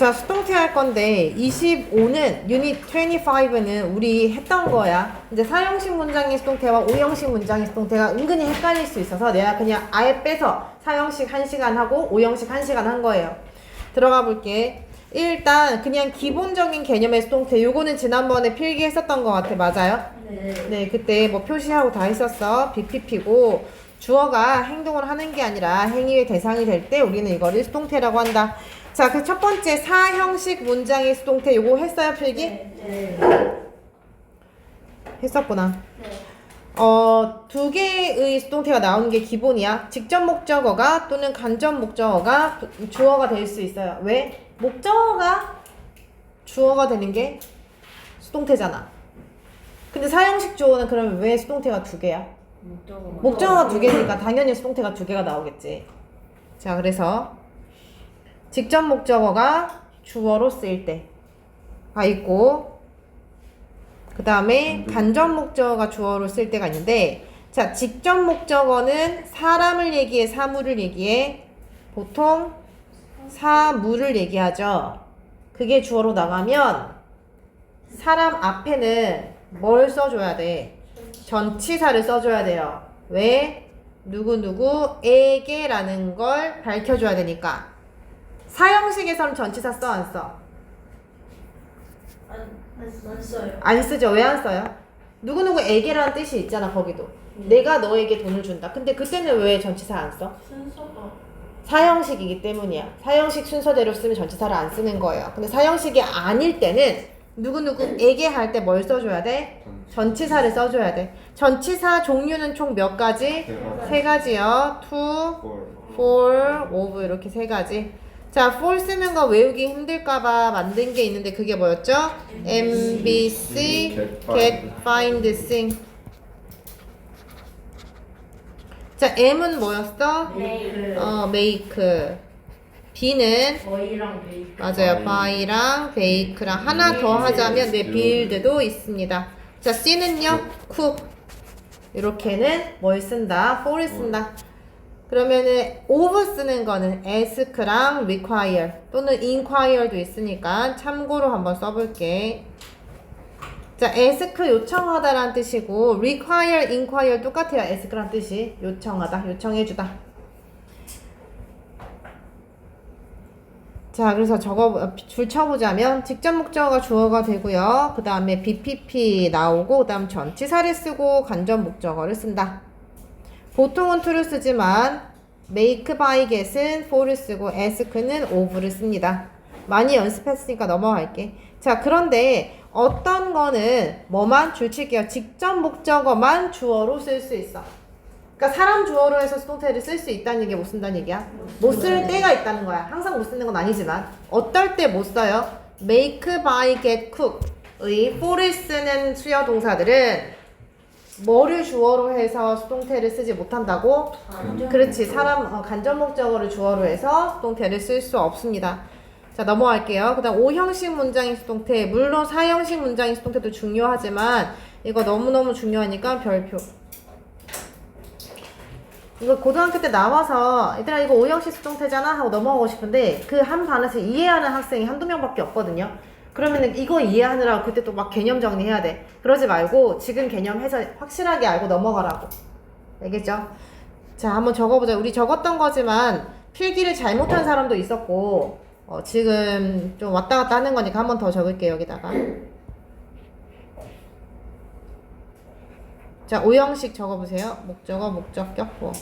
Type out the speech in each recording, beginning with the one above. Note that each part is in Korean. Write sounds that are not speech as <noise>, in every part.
자, 수동태 할 건데 25는 유닛 25는 우리 했던 거야. 이제 사형식 문장의 수동태와 오형식 문장의 수동태가 은근히 헷갈릴 수 있어서 내가 그냥 아예 빼서 사형식 1시간 하고 오형식 1시간 한 거예요. 들어가 볼게. 일단 그냥 기본적인 개념의 수동태 요거는 지난번에 필기했었던 것 같아. 맞아요? 네. 네, 그때 뭐 표시하고 다 했었어. BPP고 주어가 행동을 하는 게 아니라 행위의 대상이 될 때 우리는 이거를 수동태라고 한다. 자, 그 첫 번째 사형식 문장의 수동태 요거 했어요, 필기? 네. 했었구나. 네. 어, 두 개의 수동태가 나오는 게 기본이야. 직접 목적어가 또는 간접 목적어가 주어가 될 수 있어요. 왜? 목적어가 주어가 되는 게 수동태잖아. 근데 사형식 주어는 그러면 왜 수동태가 두 개야? 목적어. 목적어가 두 개니까 당연히 수동태가 두 개가 나오겠지. 자, 그래서 직접 목적어가 주어로 쓰일 때가 있고, 그 다음에 간접 목적어가 주어로 쓸 때가 있는데, 자, 직접 목적어는 사람을 얘기해, 사물을 얘기해, 보통 사물을 얘기하죠. 그게 주어로 나가면 사람 앞에는 뭘 써줘야 돼? 전치사를 써줘야 돼요. 왜? 누구누구에게 라는 걸 밝혀줘야 되니까. 사형식에서는 전치사 써, 안 써? 안, 안, 안 써요. 안 쓰죠. 왜 안 써요? 누구누구에게라는 뜻이 있잖아, 거기도. 내가 너에게 돈을 준다. 근데 그때는 왜 전치사 안 써? 순서가. 사형식이기 때문이야. 사형식 순서대로 쓰면 전치사를 안 쓰는 거예요. 근데 사형식이 아닐 때는 누구누구에게 할 때 뭘 써줘야 돼? 전치사를 써줘야 돼. 전치사 종류는 총 몇 가지? 세 가지요. to, for, of 이렇게 세 가지. 자, for 쓰는 거 외우기 힘들까봐 만든 게 있는데 그게 뭐였죠? MBC, get, find, sing. 자, M은 뭐였어? 메이크. 어, make. B는 거이랑 메이크. 맞아요. by랑 bake랑 하나 더 하자면 네, build도 있습니다. 자, C는요, cook. 이렇게는 뭘 쓴다? for를 쓴다. 그러면은 of 쓰는 거는 ask랑 require 또는 inquire도 있으니까 참고로 한번 써볼게. 자, ask 요청하다라는 뜻이고 require, inquire 똑같아요. ask랑 뜻이 요청하다, 요청해주다. 자, 그래서 저거 줄 쳐보자면 직접 목적어가 주어가 되고요. 그 다음에 BPP 나오고 그 다음 전치사를 쓰고 간접 목적어를 쓴다. 보통은 to를 쓰지만 make, by, get은 for를 쓰고 ask는 of를 씁니다. 많이 연습했으니까 넘어갈게. 자, 그런데 어떤 거는 뭐만 줄칠게요. 직접 목적어만 주어로 쓸 수 있어. 그러니까 사람 주어로 해서 수동태를 쓸 수 있다는 얘기 못 쓴다는 얘기야. 못 쓸 때가 있다는 거야. 항상 못 쓰는 건 아니지만 어떨 때 못 써요? make, buy, get, cook의 for를 쓰는 수요 동사들은 뭐를 주어로 해서 수동태를 쓰지 못한다고? 그렇지. 사람 어, 간접 목적어를 주어로 해서 수동태를 쓸 수 없습니다. 자 넘어갈게요. 그다음 5형식 문장의 수동태. 물론 4형식 문장의 수동태도 중요하지만 이거 너무 너무 중요하니까 별표. 이거 고등학교 때 나와서 얘들아 이거 5형식 수동태잖아 하고 넘어가고 싶은데 그 한 반에서 이해하는 학생이 한두 명밖에 없거든요. 그러면은 이거 이해하느라고 그때 또 막 개념 정리해야 돼. 그러지 말고 지금 개념 해서 확실하게 알고 넘어가라고. 알겠죠? 자, 한번 적어보자. 우리 적었던 거지만 필기를 잘못한 사람도 있었고 어, 지금 좀 왔다 갔다 하는 거니까 한번 더 적을게요, 여기다가. 자, 5형식 적어보세요. 목적어, 목적 격, 보어.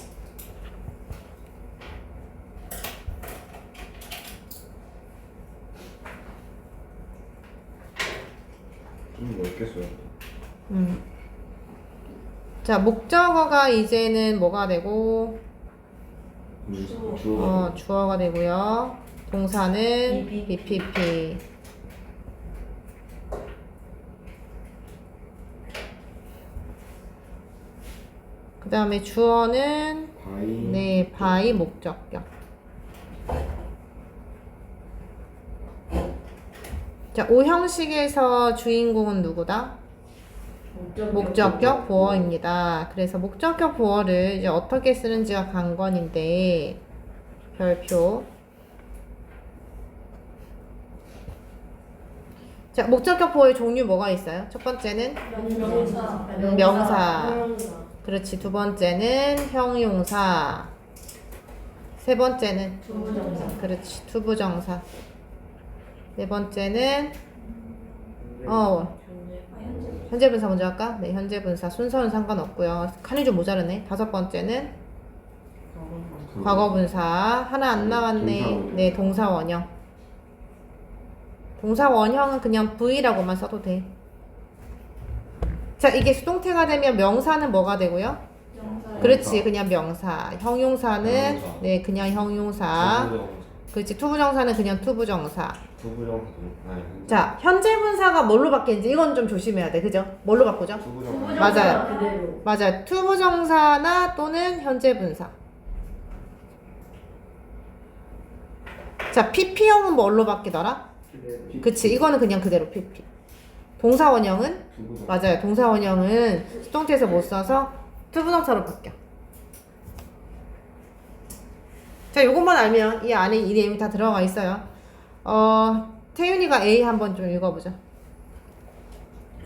좀 넓게 써요. 음. 자, 목적어가 이제는 뭐가 되고, 주어. 어, 주어가 되고요. 동사는 BPP. BPP. 그 다음에 주어는 바이. 네, by 목적격. 자, 5형식에서 주인공은 누구다? 목적격 보어입니다. 그래서 목적격 보어를 이제 어떻게 쓰는지가 관건인데 별표 자, 목적격 보호의 종류 뭐가 있어요? 첫 번째는 명사. 음, 명사. 명사. 그렇지. 두 번째는 형용사. 세 번째는 부정사. 그렇지. 투부정사. 네 번째는 어 현재 분사 먼저 할까? 네, 현재 분사 순서는 상관없고요. 칸이 좀 모자르네. 다섯 번째는 과거 분사 하나 안 나왔네. 동사 네, 동사 원형. 동사 원형은 그냥 V라고만 써도 돼. 자, 이게 수동태가 되면 명사는 뭐가 되고요? 명사. 그렇지, 그냥 명사. 형용사는 형용사. 네, 그냥 형용사. 그렇지, 투부정사는 그냥 투부정사. 투부정사도 아니 자, 현재 분사가 뭘로 바뀌는지 이건 좀 조심해야 돼. 그죠? 뭘로 바꾸죠? 투부정사 맞아요. 그대로. 맞아요. 투부정사나 또는 현재 분사. 자, PP형은 뭘로 바뀌더라? 그치, 이거는 그냥 그대로 PP. 동사 원형은? 투부정사 맞아요. 동사 원형은 수동태에서 못 써서 투부정사로 바뀌어. 자, 요것만 알면 이 안에 이 내용이 다 들어가 있어요. 어, 태윤이가 A 한번 좀 읽어보자.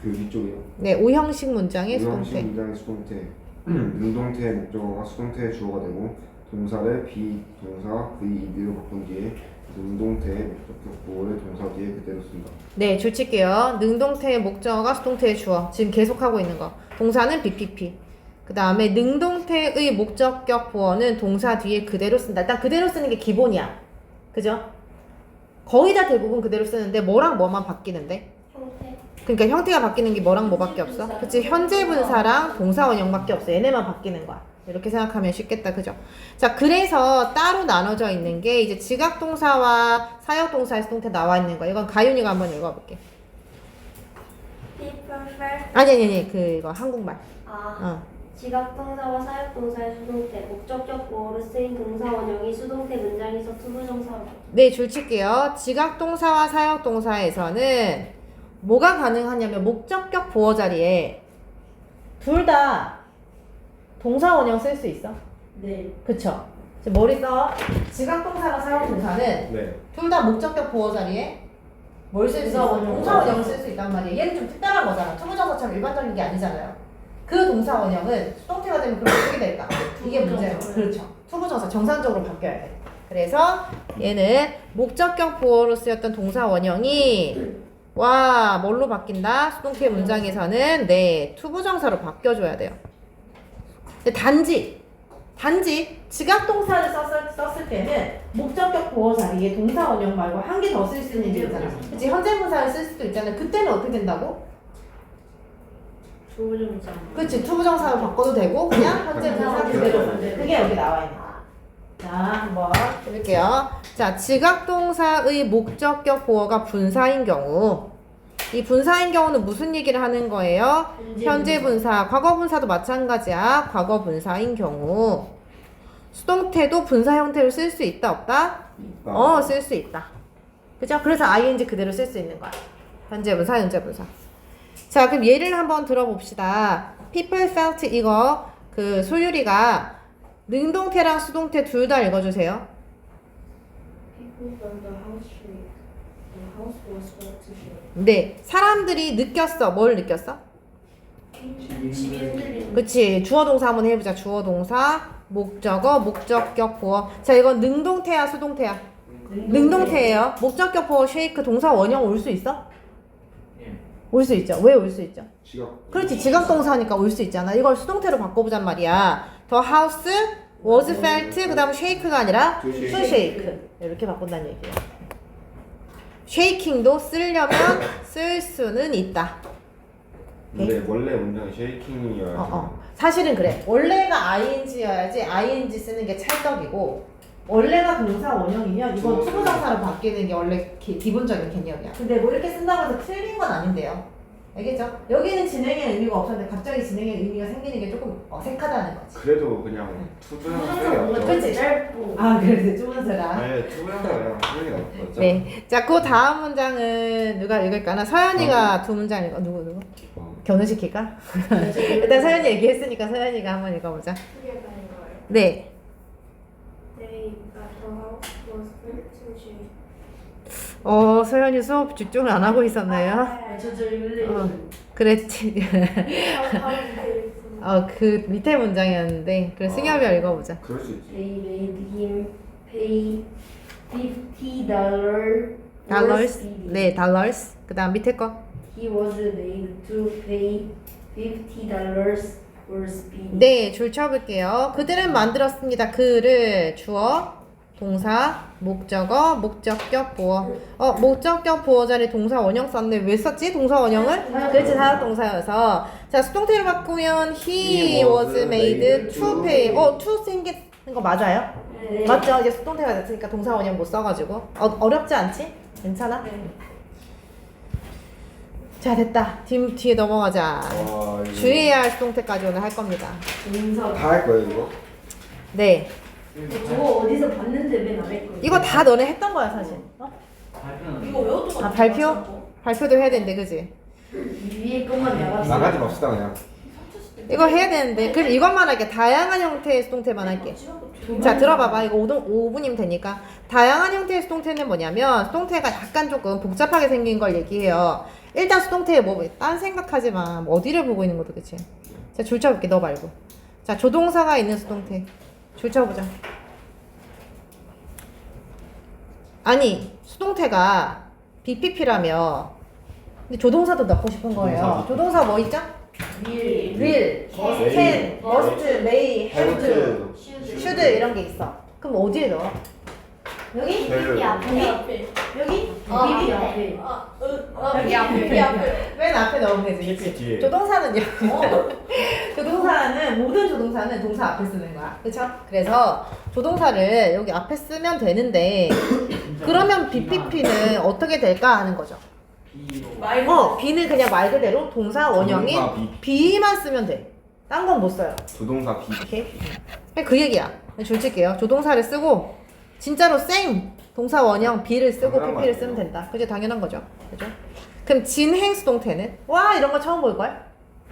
그 위쪽이요 네, 오형식 문장의 수동태. 문장의 수동태 <clears throat> 능동태의 목적어가 수동태의 주어가 되고 동사를 비동사 VEB로 바꾼 뒤에 능동태의 목적격 보호를 동사 뒤에 그대로 쓴다 네, 줄 칠게요. 능동태의 목적어가 수동태의 주어. 지금 계속하고 있는 거. 동사는 BPP. 그 다음에 능동태의 목적격 보어는 동사 뒤에 그대로 쓴다. 일단 그대로 쓰는 게 기본이야. 그죠? 거의 다 대부분 그대로 쓰는데 뭐랑 뭐만 바뀌는데? 형태. 그러니까 형태가 바뀌는 게 뭐랑 뭐밖에 없어? 그치? 현재 분사랑 동사 원형밖에 없어. 얘네만 바뀌는 거야. 이렇게 생각하면 쉽겠다. 그죠? 자, 그래서 따로 나눠져 있는 게 이제 지각 동사와 사역 동사의 수동태 나와 있는 거. 이건 가윤이가 한번 읽어볼게. 아니 아니 아니 그거 한국말. 아 어. 지각 동사와 사역 동사의 수동태 목적격 보호로 쓰인 동사 원형이 수동태 문장에서 투부정사로 네, 줄 칠게요. 지각 동사와 사역 동사에서는 뭐가 가능하냐면 목적격 보어 자리에 둘 다 동사 원형 쓸 수 있어. 네. 그쵸? 지금 머리 써. 지각 동사랑 사역 동사는 네 둘 다 목적격 보어 자리에 뭘 쓸수 있어? 동사 원형. 동사 원형을 쓸 수 있단 말이에요. 얘는 좀 특별한 거잖아. 투부정사처럼 일반적인 게 아니잖아요. 그 동사 원형은 수동태가 되면 그럼 어떻게 될까? 이게 문제예요. 투부정사. 그렇죠. 투부정사 정상적으로 바뀌어야 돼. 그래서 얘는 목적격 보어로 쓰였던 동사 원형이 와 뭘로 바뀐다? 수동태 문장에서는 네 투부정사로 바뀌어줘야 돼요. 근데 단지 단지 지각 동사를 썼을, 썼을 때는 목적격 보어 자리에 동사 원형 말고 한 개 더 쓸 수 있는 게 있잖아. 그치 현재 분사를 쓸 수도 있잖아요. 그때는 어떻게 된다고? 부정사. 그치 투부정사로 바꿔도 되고 그냥 <coughs> 현재 분사 그대로 그게 여기 나와 있는 거야. 자 한번 해볼게요. 자 지각 동사의 목적격 보어가 분사인 경우 이 분사인 경우는 무슨 얘기를 하는 거예요? 현재 분사, 과거 분사도 마찬가지야. 과거 분사인 경우 수동태도 분사 형태로 쓸 수 있다 없다? 있다 어, 쓸 수 있다. 그죠? 그래서 ing 그대로 쓸 수 있는 거야. 현재 분사, 현재 분사. 자, 그럼 예를 한번 들어봅시다. people felt 이거 그 소율이가 능동태랑 수동태 둘 다 읽어주세요. People from the house street. The house was built to show. 네, 사람들이 느꼈어. 뭘 느꼈어? 그치 주어 동사 한번 해보자. 주어 동사 목적어 목적격 보어. 자 이건 능동태야 수동태야? 능동태예요. 목적격 보어 쉐이크 동사 원형 올 수 있어? 올 수 있죠. 왜 올 수 있죠? 지각 그렇지 지각 동사니까 올 수 있잖아. 이걸 수동태로 바꿔보잔 말이야. the house was felt 그 다음 shake가 아니라 To shake 이렇게 바꾼다는 얘기예요 shaking도 쓰려면 <coughs> 쓸 수는 있다 근데 원래 문장이 쉐이킹이어야 어, 어. 사실은 그래. 원래가 ing여야지 ing 쓰는 게 찰떡이고 원래가 동사 원형이면 이건 음. 투부정사로 바뀌는 게 원래 기, 기본적인 개념이야. 근데 뭐 이렇게 쓴다고 해서 틀린 건 아닌데요. 알겠죠? 여기는 진행의 의미가 없었는데 갑자기 진행의 의미가 생기는 게 조금 어색하다는 거지. 그래도 그냥 쓰는 게 뭔가? 짧고. 아, 그래서 그냥 쓰는 게 낫죠 네. 자, 그 다음 문장은 누가 읽을까나? 서연이가 두 문장 읽어. 누구, 누구? 어. 견우시킬까? <laughs> 일단 서연이 얘기했으니까 서연이가 한번 읽어보자. 네. They, uh, the house was built to show 어, 소연이 수업 집중을 안 하고 있었나요? 저저 원래 어, 그랬지. 어, 그 밑에 문장이었는데. 그래, 승엽이 읽어보자. 그럴 수 있지. They made him pay fifty dollar dollars. 네, dollars. 그 다음 밑에 거. He was made to pay fifty dollars for speeding. 네, 줄 쳐볼게요. 그들은 만들었습니다. 그를 주어, 동사, 목적어, 목적격 보어. 어, 목적격 보어 자리 동사 원형 썼네. 왜 썼지? 동사 원형을? 그렇지, 사역 동사여서. 자, 수동태로 바꾸면 he He was made to pay. pay. 어, to 생긴 거 맞아요? 네. 맞죠? 이제 수동태가 됐으니까 동사 원형 못 써가지고. 어, 어렵지 않지? 괜찮아? 네. 자, 됐다. 뒤, 뒤에 넘어가자. 와, 이거 주의해야 할 수동태까지 오늘 할 겁니다. 인사. 다 할 거예요 이거? 네. 저거 어디서 봤는데 왜안 했거든? 이거 다 너네 했던 거야, 사실. 어? 이거 외웠던 아, 발표? 발표도 해야 되는데, 그지? 위에 것만 나갔어. 나가지 맙시다 그냥. 이거 해야 되는데. 그럼 이것만 할게. 다양한 형태의 수동태만 할게. 자, 들어봐봐. 이거 5분, 5분이면 되니까. 다양한 형태의 수동태는 뭐냐면, 수동태가 약간 조금 복잡하게 생긴 걸 얘기해요. 일단 수동태에 뭐, 딴 생각하지 마. 뭐 어디를 보고 있는 것도 그치? 자, 줄 쳐볼게. 너 말고. 자, 조동사가 있는 수동태. 줄 쳐보자. 아니, 수동태가 BPP라며. 근데 조동사도 넣고 싶은 거예요. 조동사. 조동사 뭐 있죠? will, May. can, must, may, have should 이런 게 있어. 그럼 어디에 넣어? 여기? 벨. 앞에. 여기? 어, 비비 앞에. 앞에. 여기 앞에. 여기 앞에. 맨 앞에 넣으면 되지, 그치? 뒤에. 조동사는요. <laughs> 조동사는 모든 조동사는 동사 앞에 쓰는 거야, 그렇죠? 그래서 조동사를 여기 앞에 쓰면 되는데 <coughs> 그러면 BPP는 어떻게 될까 하는 거죠. 말. 어, B는 그냥 말 그대로 동사 원형인 B. B만 쓰면 돼. 딴 건 못 써요. 조동사 B. 오케이? 그 얘기야. 줄 칠게요. 조동사를 쓰고 진짜로 생 동사 원형 B를 쓰고 당연한 PP를 거 쓰면 아니에요? 된다. 그게 당연한 거죠. 그죠? 그럼 진행 수동태는 와 이런 거 처음 볼 걸?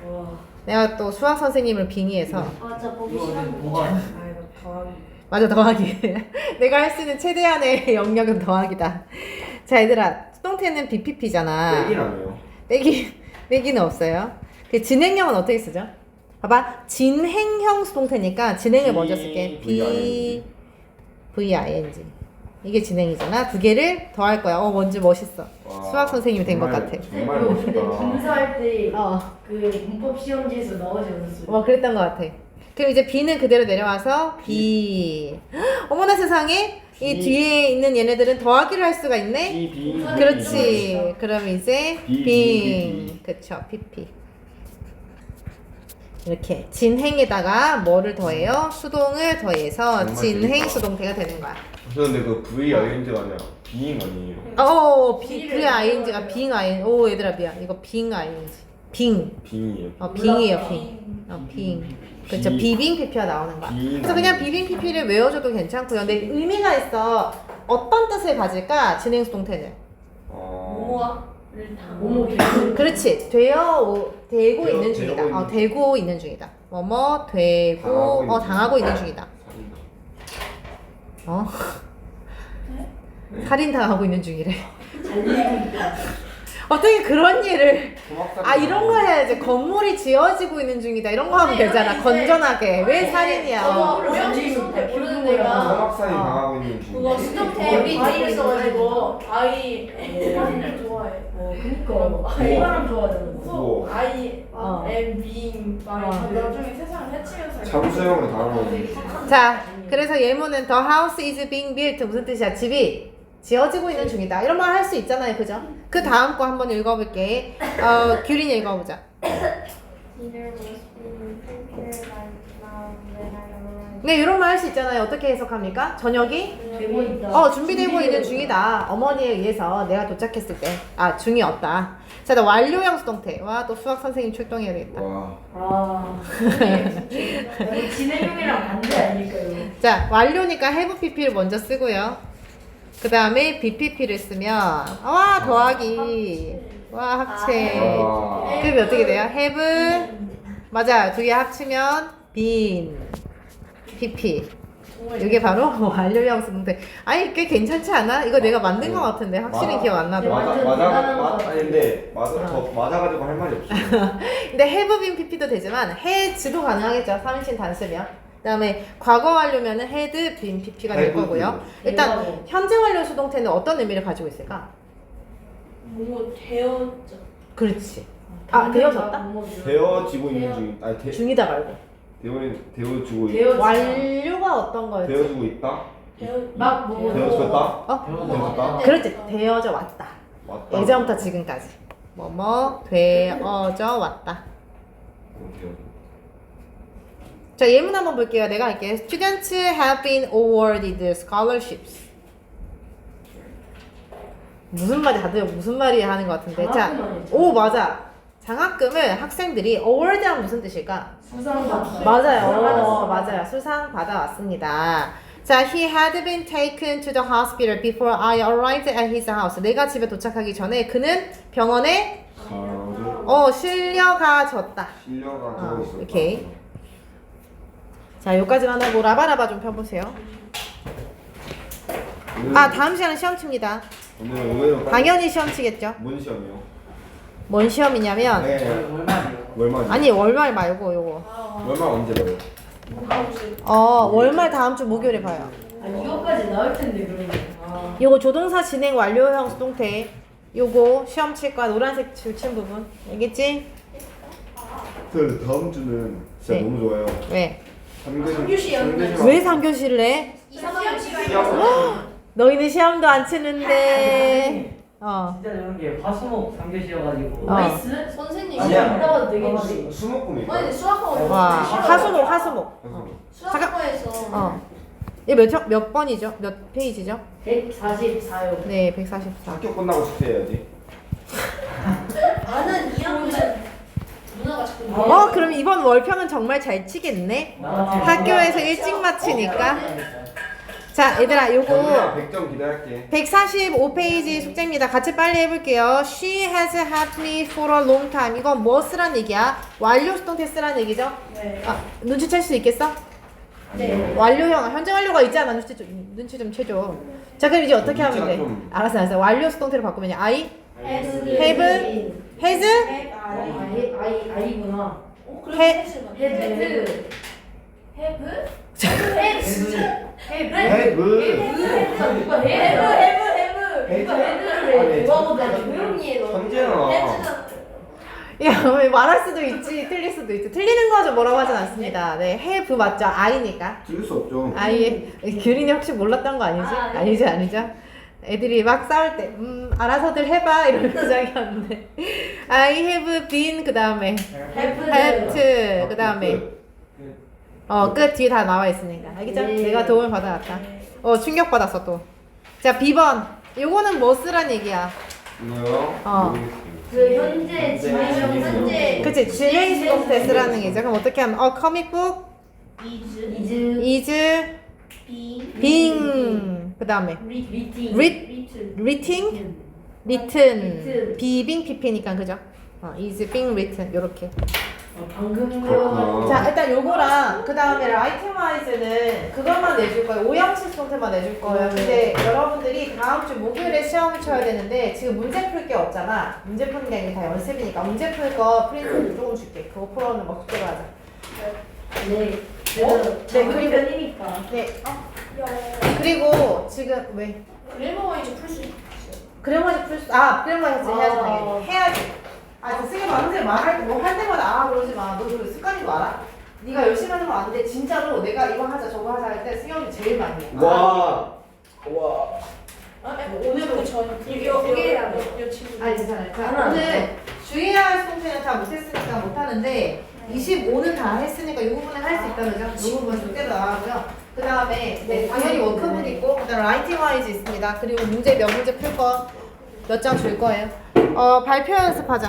와. 내가 또 수학 선생님을 빙의해서 맞아 보기 싫었는데 아 이거 더하기. 맞아 더하기. <laughs> 내가 할 수 있는 최대한의 <laughs> 영역은 더하기다. 자 얘들아 수동태는 BPP잖아. 빼기라며요. 빼기 빼기는 없어요. 그 진행형은 어떻게 쓰죠? 봐봐 진행형 수동태니까 진행을 먼저 쓸게. B V I N G 이게 진행이잖아. 두 개를 더 할 거야. 어 뭔지 멋있어. 와, 수학 선생님이 된 것 정말- 같아. 정말 근데 멋있다. 검사할 때 어, 그 문법 시험지에서 나오지 않았어요? 뭐 그랬던 것 같아. 그럼 이제 B는 그대로 내려와서 B. 헉, 어머나 세상에 이 B. 뒤에 있는 얘네들은 더하기를 할 수가 있네. B B. 그렇지. 그럼 이제 B, 빙. B, 그쵸. PP. 이렇게 진행에다가 뭐를 더해요? 수동을 더해서 정말 진행 재밌다. 수동태가 되는 거야. 근데 그 V ING가 아니라 being 아니에요. 어, 비, B를 V ing가 빙 ing. 오, 얘들아 미안. 이거 빙 ing. 빙. being이에요. 어, 빙이에요, 빙. 어, 빙. 그렇죠. 비- 비빙 PP가 나오는 거야. 빙 그래서 그냥. 비빙 PP를 외워줘도 괜찮고요. 근데 의미가 있어. 어떤 뜻을 가질까? 진행 수동태는. 어. 모모 개수. 그렇지. 되어 오- 되고 되어- 있는 중이다. 되고 어, 있는 되고 있는 중이다. 뭐뭐 되고 당하고 있는 어 당하고 있는 중이다. 어? 살인 당하고 있는 중이래. 어떻게 그런 일을 아 이런 거 해야지 건물이 지어지고 있는 중이다 이런 거 하면 되잖아 건전하게 왜 살인이야 어, 어. 오염진 모르는 애가 어. 당하고 있는 중. 그거 수정태 우리 아이를 써가지고 아이 <laughs> 사진을 좋아해. 어, 그니까. 아이바람 좋아하잖아. 우와. 아이 어. 엠 빔. 어. 나중에 세상을 해치면서. 자부수형을 당하고 있는. 자 그래서 예문은 The house is being built 무슨 뜻이야 집이 지어지고 있는 중이다 이런 말 할 수 있잖아요 그죠 그 다음 거 한번 읽어볼게 어 규린이 읽어보자 was being prepared right now when I arrived. 네 이런 말 할 수 있잖아요 어떻게 해석합니까 저녁이 되고 있다. 어 준비되고 있는 중이다 어머니에 의해서 내가 도착했을 때 아 중이었다 자 나 완료 형 수 동태 와 또 수학 선생님 출동해야 되겠다 와. 아. <laughs> 진행형이랑 반대 아닐까요? 자 완료니까 have pp를 먼저 쓰고요. 그 다음에 bpp를 쓰면 와 더하기 와 합체. 와. 그럼 어떻게 돼요? have 맞아 두 개 합치면 been pp 이게 바로 <laughs> 완료형 수동태. 아니 꽤 괜찮지 않아? 이거 내가 만든 거 같은데 확실히 맞아. 기억 안 나도. 맞아 맞아 맞 아니 근데 맞아 저 맞아가지고 할 말이 없어. <laughs> 근데 been pp도 되지만 has도 가능하겠죠. 3인칭 단수면. 그다음에 과거 완료면은 had been pp가 될 거고요. 일단. 현재 완료 수동태는 어떤 의미를 가지고 있을까? 뭐 되었죠. 그렇지. 아 되어졌다? 뭐 되어지고 있는 중 아니 되 중이다 말고. 되어 되어지고 있 되어 완료가 어떤 거였지? 되어지고 있다. 막 뭐. 되어졌다. 어? 되어졌다. 그렇지. 되어져 왔다. 맞다. 예전부터 지금까지. 뭐뭐 되어져 왔다. 자 예문 한번 볼게요. 내가 할게. Students have been awarded scholarships. 무슨 말이 다들 무슨 말이 하는 것 같은데. 자. 오 맞아. 장학금을 학생들이 award하면 무슨 뜻일까? 수상 받 맞아요. 어, 맞아요. 수상 받아왔습니다. 자, he had been taken to the hospital before I arrived at his house. 내가 집에 도착하기 전에 그는 병원에 어 실려가졌다. 실려가 어, 되어 있었다. 오케이. 자, 여기까지만 하고 라바라바 좀 펴보세요. 오늘, 아, 다음 시간은 시험 칩니다. 오늘 의외로 빨리- 당연히 시험 치겠죠. 뭔 시험이요? 뭔 시험이냐면 네. 월말. 아니 월말 말고 요거. 월말 언제 봐요? 어 월말 다음 주 목요일에 봐요. 아 이거까지 나올 텐데 그러면. 아. 요거 조동사 진행 완료형 수동태. 요거 시험 칠 거야 노란색 줄친 부분. 알겠지? 그 다음 주는 진짜 네. 너무 좋아요. 왜? 삼교시 연습. 왜 3교시를 해? 시험 너희는 시험도 안 치는데. 어. 진짜 이런 게 화수목 3교시여가지고 어. 나이스. 선생님 아니야. 시험 나와도 되겠지. 수목금이니까. 아니 수학학원 와 하수목 하수목. 수학과에서 어. 이몇 몇 번이죠? 몇 페이지죠? 144요. 네, 144. 학교 끝나고 숙제해야지. 나는 2학년 누나가 자꾸 어, 그럼 이번 월평은 정말 잘 치겠네. 학교에서 일찍 마치니까. 자, 얘들아, 요거 100점 기대할게. 145페이지 숙제입니다. 같이 빨리 해볼게요. She has helped me for a long time. 이건 뭐 쓰란 얘기야? 완료 수동태 쓰란 얘기죠? 네. 아, 눈치챌 수 있겠어? 네. 완료형, 현재 완료가 있잖아. 눈치 좀, 눈치 좀 채줘. 자, 그럼 이제 어떻게 하면 돼? 좀- 알았어, 알았어. 완료 수동 태로 바꾸면 I, have have, has, 아이 아이 아이구나. 어, 해- 헤드 헤드 헤브? 야, 왜 말할 수도 있지, 틀릴 수도 있지. 틀리는 거죠, 뭐라고 하진 않습니다. 네, have 맞죠? I니까. 들을 수 없죠. 아이의 규린이 혹시 몰랐던 거 아니지? 아, 네. 아니죠, 아니죠. 애들이 막 싸울 때, 음, 알아서들 해봐 이러면서 시작이었는데. I have been 그 다음에 have 그 다음에 어 끝 뒤에 다 나와 있으니까 알겠죠? 네. 내가 도움을 받아왔다. 어 충격 받았어 또. 자 B번 요거는 뭐 쓰란 얘기야? 이거요? 어. 그 현재 진행 현재 그치 진행 수동태 쓰라는 얘기죠. 그럼 어떻게 하면 어 book 이즈 이즈 is 비 being 그 다음에 리팅 read written written written. being pp니까 그죠? 어 is being written 요렇게. 방금 그렇구나. 자 일단 요거랑 그 다음에 라이팅 와이즈는 그것만 내줄 거예요. 오형식 수동태만 내줄 거예요. 근데 여러분들이 다음 주 목요일에 시험을 쳐야 되는데 지금 문제 풀 게 없잖아. 문제 푸는 게 아니라 다 연습이니까 문제 풀 거 프린트 <clears throat> 조금 줄게. 그거 풀어오는 거 숙제로 하자. 네. 어? 네 네, 그리고 네. 그리고 지금 왜? 그래머 이제 풀수 있어. 그래머지 풀수 아 그래머지 해야지 아. 당연히 해야지 아 선생님 선생님 말할 뭐 할 때마다 아 그러지 마 너 그 습관인 거 알아? 네가 열심히 하는 거 아는데 진짜로 내가 이거 하자 저거 하자 할 때 승현이 제일 많이 해 와. 와. 아, 오늘부터 전 이거 이게 이 친구. 아니 괜찮아요. 자. 오늘 주의해야 할 수동태는 다 못했으니까 못하는데 25는 다 했으니까 이 부분은 할 수 있다는 거죠. 이 부분 절대로 나가고요. 그 다음에 네, 당연히 워크북 있고 그 다음 라이팅 와이즈 있습니다. 그리고 문제 몇 문제 풀 거 몇 장 줄 거예요. 어 발표 연습하자.